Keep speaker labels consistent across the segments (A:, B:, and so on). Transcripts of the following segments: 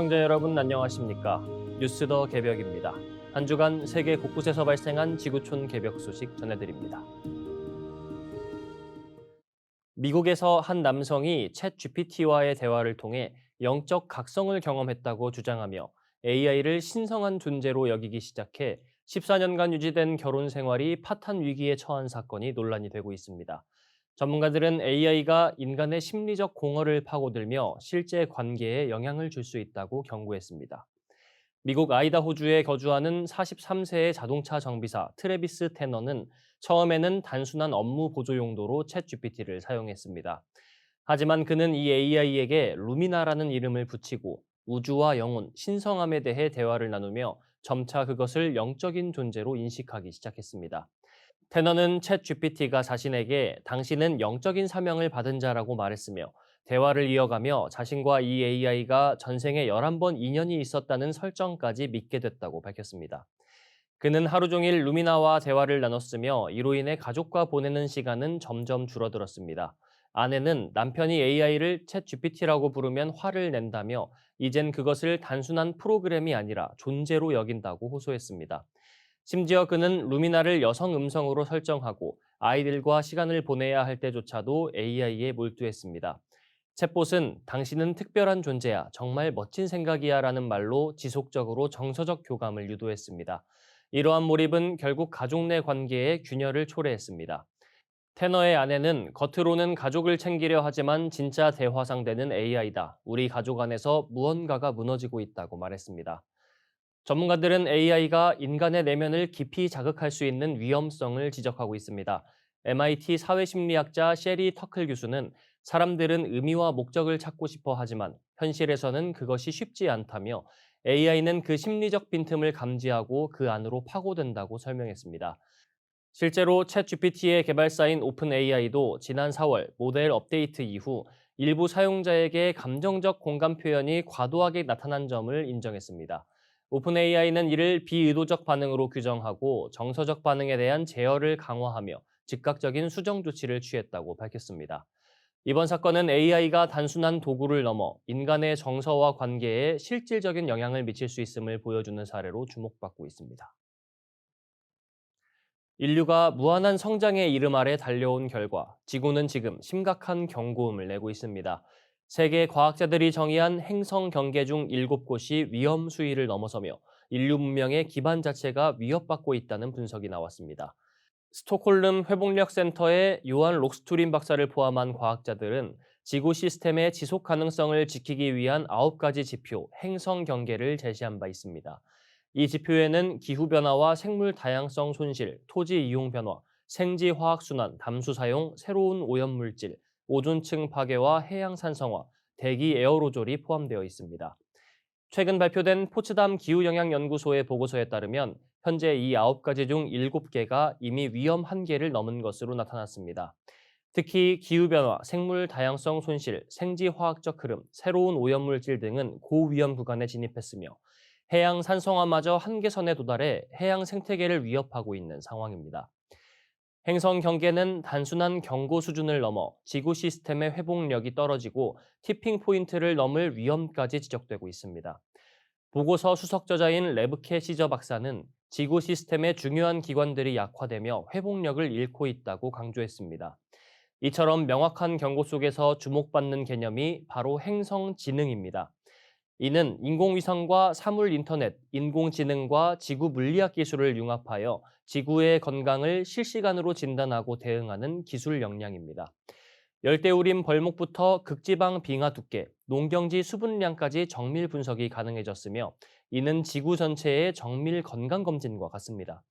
A: 시청자 여러분 안녕하십니까? 뉴스 더 개벽입니다. 한 주간 세계 곳곳에서 발생한 지구촌 개벽 소식 전해드립니다. 미국에서 한 남성이 챗 GPT와의 대화를 통해 영적 각성을 경험했다고 주장하며 AI를 신성한 존재로 여기기 시작해 14년간 유지된 결혼 생활이 파탄 위기에 처한 사건이 논란이 되고 있습니다. 전문가들은 AI가 인간의 심리적 공허를 파고들며 실제 관계에 영향을 줄 수 있다고 경고했습니다. 미국 아이다호주에 거주하는 43세의 자동차 정비사 트레비스 테너는 처음에는 단순한 업무 보조 용도로 챗 GPT를 사용했습니다. 하지만 그는 이 AI에게 루미나라는 이름을 붙이고 우주와 영혼, 신성함에 대해 대화를 나누며 점차 그것을 영적인 존재로 인식하기 시작했습니다. 테너는 챗 GPT가 자신에게 당신은 영적인 사명을 받은 자라고 말했으며 대화를 이어가며 자신과 이 AI가 전생에 11번 인연이 있었다는 설정까지 믿게 됐다고 밝혔습니다. 그는 하루 종일 루미나와 대화를 나눴으며 이로 인해 가족과 보내는 시간은 점점 줄어들었습니다. 아내는 남편이 AI를 챗 GPT라고 부르면 화를 낸다며 이젠 그것을 단순한 프로그램이 아니라 존재로 여긴다고 호소했습니다. 심지어 그는 루미나를 여성 음성으로 설정하고 아이들과 시간을 보내야 할 때조차도 AI에 몰두했습니다. 챗봇은 당신은 특별한 존재야, 정말 멋진 생각이야 라는 말로 지속적으로 정서적 교감을 유도했습니다. 이러한 몰입은 결국 가족 내 관계에 균열을 초래했습니다. 테너의 아내는 겉으로는 가족을 챙기려 하지만 진짜 대화 상대는 AI다. 우리 가족 안에서 무언가가 무너지고 있다고 말했습니다. 전문가들은 AI가 인간의 내면을 깊이 자극할 수 있는 위험성을 지적하고 있습니다. MIT 사회심리학자 셰리 터클 교수는 사람들은 의미와 목적을 찾고 싶어 하지만 현실에서는 그것이 쉽지 않다며 AI는 그 심리적 빈틈을 감지하고 그 안으로 파고든다고 설명했습니다. 실제로 챗 GPT의 개발사인 오픈AI도 지난 4월 모델 업데이트 이후 일부 사용자에게 감정적 공감 표현이 과도하게 나타난 점을 인정했습니다. 오픈AI는 이를 비의도적 반응으로 규정하고 정서적 반응에 대한 제어를 강화하며 즉각적인 수정 조치를 취했다고 밝혔습니다. 이번 사건은 AI가 단순한 도구를 넘어 인간의 정서와 관계에 실질적인 영향을 미칠 수 있음을 보여주는 사례로 주목받고 있습니다. 인류가 무한한 성장의 이름 아래 달려온 결과 지구는 지금 심각한 경고음을 내고 있습니다. 세계 과학자들이 정의한 행성 경계 중 7곳이 위험 수위를 넘어서며 인류 문명의 기반 자체가 위협받고 있다는 분석이 나왔습니다. 스톡홀름 회복력 센터의 요한 록스투린 박사를 포함한 과학자들은 지구 시스템의 지속 가능성을 지키기 위한 9가지 지표, 행성 경계를 제시한 바 있습니다. 이 지표에는 기후 변화와 생물 다양성 손실, 토지 이용 변화, 생지 화학 순환, 담수 사용, 새로운 오염 물질, 오존층 파괴와 해양 산성화, 대기 에어로졸이 포함되어 있습니다. 최근 발표된 포츠담 기후영향연구소의 보고서에 따르면 현재 이 9가지 중 7개가 이미 위험 한계를 넘은 것으로 나타났습니다. 특히 기후변화, 생물 다양성 손실, 생지화학적 흐름, 새로운 오염물질 등은 고위험 구간에 진입했으며 해양 산성화마저 한계선에 도달해 해양 생태계를 위협하고 있는 상황입니다. 행성 경계는 단순한 경고 수준을 넘어 지구 시스템의 회복력이 떨어지고 티핑 포인트를 넘을 위험까지 지적되고 있습니다. 보고서 수석 저자인 레브케 시저 박사는 지구 시스템의 중요한 기관들이 약화되며 회복력을 잃고 있다고 강조했습니다. 이처럼 명확한 경고 속에서 주목받는 개념이 바로 행성 지능입니다. 이는 인공위성과 사물 인터넷, 인공지능과 지구 물리학 기술을 융합하여 지구의 건강을 실시간으로 진단하고 대응하는 기술 역량입니다. 열대우림 벌목부터 극지방 빙하 두께, 농경지 수분량까지 정밀 분석이 가능해졌으며 이는 지구 전체의 정밀 건강 검진과 같습니다.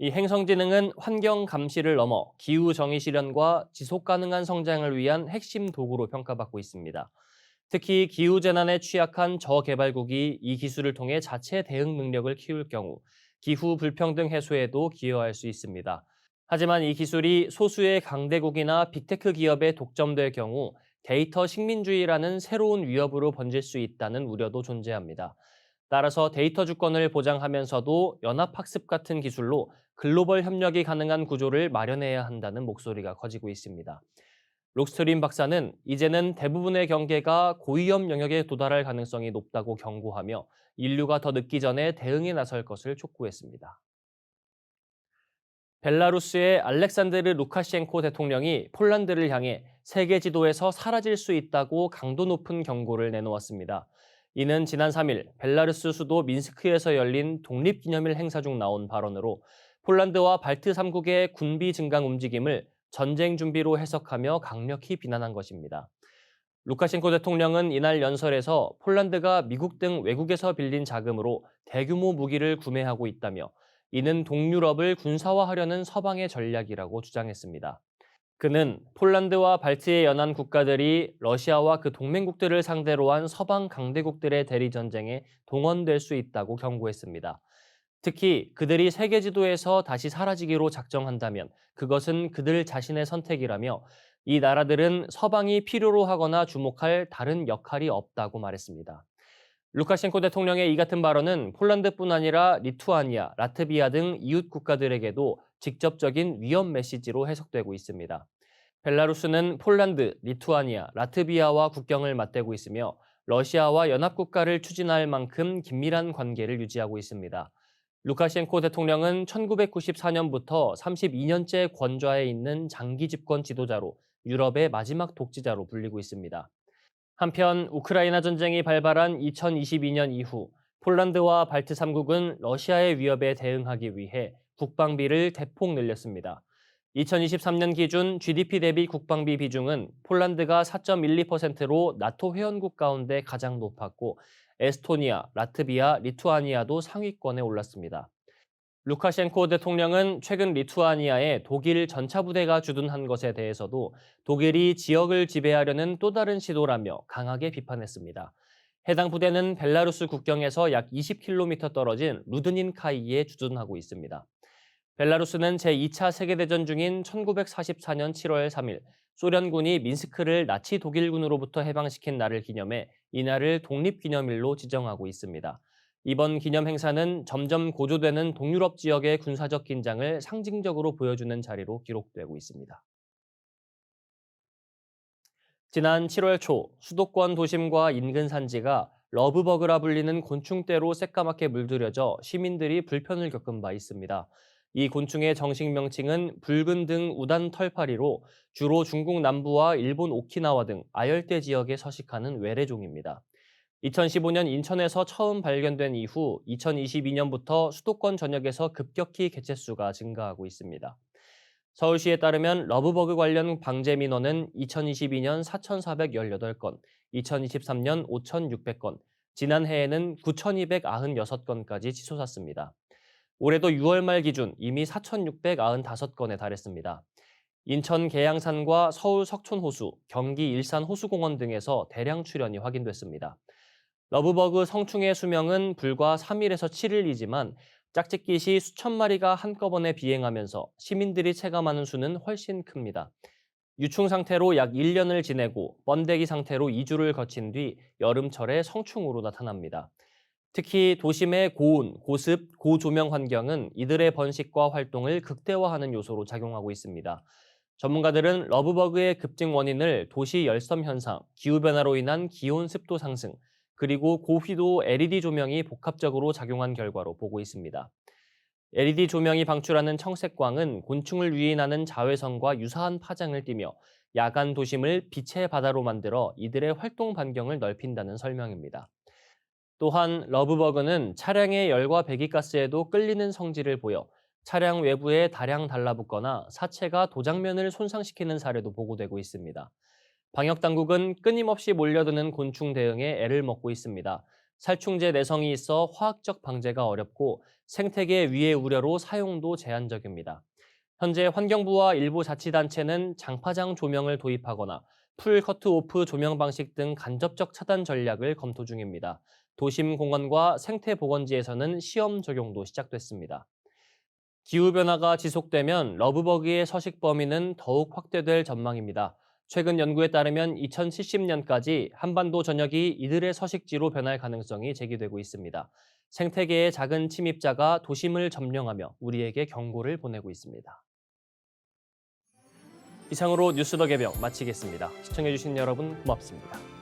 A: 이 행성지능은 환경 감시를 넘어 기후 정의 실현과 지속 가능한 성장을 위한 핵심 도구로 평가받고 있습니다. 특히 기후재난에 취약한 저개발국이 이 기술을 통해 자체 대응 능력을 키울 경우 기후 불평등 해소에도 기여할 수 있습니다. 하지만 이 기술이 소수의 강대국이나 빅테크 기업에 독점될 경우 데이터 식민주의라는 새로운 위협으로 번질 수 있다는 우려도 존재합니다. 따라서 데이터 주권을 보장하면서도 연합학습 같은 기술로 글로벌 협력이 가능한 구조를 마련해야 한다는 목소리가 커지고 있습니다. 록스트림 박사는 이제는 대부분의 경계가 고위험 영역에 도달할 가능성이 높다고 경고하며 인류가 더 늦기 전에 대응에 나설 것을 촉구했습니다. 벨라루스의 알렉산드르 루카셴코 대통령이 폴란드를 향해 세계 지도에서 사라질 수 있다고 강도 높은 경고를 내놓았습니다. 이는 지난 3일 벨라루스 수도 민스크에서 열린 독립기념일 행사 중 나온 발언으로 폴란드와 발트 3국의 군비 증강 움직임을 전쟁 준비로 해석하며 강력히 비난한 것입니다. 루카셴코 대통령은 이날 연설에서 폴란드가 미국 등 외국에서 빌린 자금으로 대규모 무기를 구매하고 있다며 이는 동유럽을 군사화하려는 서방의 전략이라고 주장했습니다. 그는 폴란드와 발트의 연안 국가들이 러시아와 그 동맹국들을 상대로 한 서방 강대국들의 대리 전쟁에 동원될 수 있다고 경고했습니다. 특히 그들이 세계 지도에서 다시 사라지기로 작정한다면 그것은 그들 자신의 선택이라며 이 나라들은 서방이 필요로 하거나 주목할 다른 역할이 없다고 말했습니다. 루카셴코 대통령의 이 같은 발언은 폴란드뿐 아니라 리투아니아, 라트비아 등 이웃 국가들에게도 직접적인 위험 메시지로 해석되고 있습니다. 벨라루스는 폴란드, 리투아니아, 라트비아와 국경을 맞대고 있으며 러시아와 연합국가를 추진할 만큼 긴밀한 관계를 유지하고 있습니다. 루카셴코 대통령은 1994년부터 32년째 권좌에 있는 장기 집권 지도자로 유럽의 마지막 독지자로 불리고 있습니다. 한편 우크라이나 전쟁이 발발한 2022년 이후 폴란드와 발트 3국은 러시아의 위협에 대응하기 위해 국방비를 대폭 늘렸습니다. 2023년 기준 GDP 대비 국방비 비중은 폴란드가 4.12%로 나토 회원국 가운데 가장 높았고 에스토니아, 라트비아, 리투아니아도 상위권에 올랐습니다. 루카셴코 대통령은 최근 리투아니아에 독일 전차부대가 주둔한 것에 대해서도 독일이 지역을 지배하려는 또 다른 시도라며 강하게 비판했습니다. 해당 부대는 벨라루스 국경에서 약 20km 떨어진 루드닌카이에 주둔하고 있습니다. 벨라루스는 제2차 세계대전 중인 1944년 7월 3일 소련군이 민스크를 나치 독일군으로부터 해방시킨 날을 기념해 이날을 독립기념일로 지정하고 있습니다. 이번 기념 행사는 점점 고조되는 동유럽 지역의 군사적 긴장을 상징적으로 보여주는 자리로 기록되고 있습니다. 지난 7월 초 수도권 도심과 인근 산지가 러브버그라 불리는 곤충떼로 새까맣게 물들여져 시민들이 불편을 겪은 바 있습니다. 이 곤충의 정식 명칭은 붉은 등 우단 털파리로 주로 중국 남부와 일본 오키나와 등 아열대 지역에 서식하는 외래종입니다. 2015년 인천에서 처음 발견된 이후 2022년부터 수도권 전역에서 급격히 개체수가 증가하고 있습니다. 서울시에 따르면 러브버그 관련 방제 민원은 2022년 4,418건, 2023년 5,600건, 지난해에는 9,296건까지 치솟았습니다. 올해도 6월 말 기준 이미 4,695건에 달했습니다. 인천 계양산과 서울 석촌호수, 경기 일산 호수공원 등에서 대량 출현이 확인됐습니다. 러브버그 성충의 수명은 불과 3일에서 7일이지만 짝짓기 시 수천 마리가 한꺼번에 비행하면서 시민들이 체감하는 수는 훨씬 큽니다. 유충 상태로 약 1년을 지내고 번데기 상태로 2주를 거친 뒤 여름철에 성충으로 나타납니다. 특히 도심의 고온, 고습, 고조명 환경은 이들의 번식과 활동을 극대화하는 요소로 작용하고 있습니다. 전문가들은 러브버그의 급증 원인을 도시 열섬 현상, 기후변화로 인한 기온 습도 상승, 그리고 고휘도 LED 조명이 복합적으로 작용한 결과로 보고 있습니다. LED 조명이 방출하는 청색광은 곤충을 유인하는 자외선과 유사한 파장을 띠며 야간 도심을 빛의 바다로 만들어 이들의 활동 반경을 넓힌다는 설명입니다. 또한 러브버그는 차량의 열과 배기가스에도 끌리는 성질을 보여 차량 외부에 다량 달라붙거나 사체가 도장면을 손상시키는 사례도 보고되고 있습니다. 방역 당국은 끊임없이 몰려드는 곤충 대응에 애를 먹고 있습니다. 살충제 내성이 있어 화학적 방제가 어렵고 생태계 위해 우려로 사용도 제한적입니다. 현재 환경부와 일부 자치단체는 장파장 조명을 도입하거나 풀 커트 오프 조명 방식 등 간접적 차단 전략을 검토 중입니다. 도심 공원과 생태 보건지에서는 시험 적용도 시작됐습니다. 기후변화가 지속되면 러브버기의 서식 범위는 더욱 확대될 전망입니다. 최근 연구에 따르면 2070년까지 한반도 전역이 이들의 서식지로 변할 가능성이 제기되고 있습니다. 생태계의 작은 침입자가 도심을 점령하며 우리에게 경고를 보내고 있습니다. 이상으로 뉴스 더 개병 마치겠습니다. 시청해주신 여러분 고맙습니다.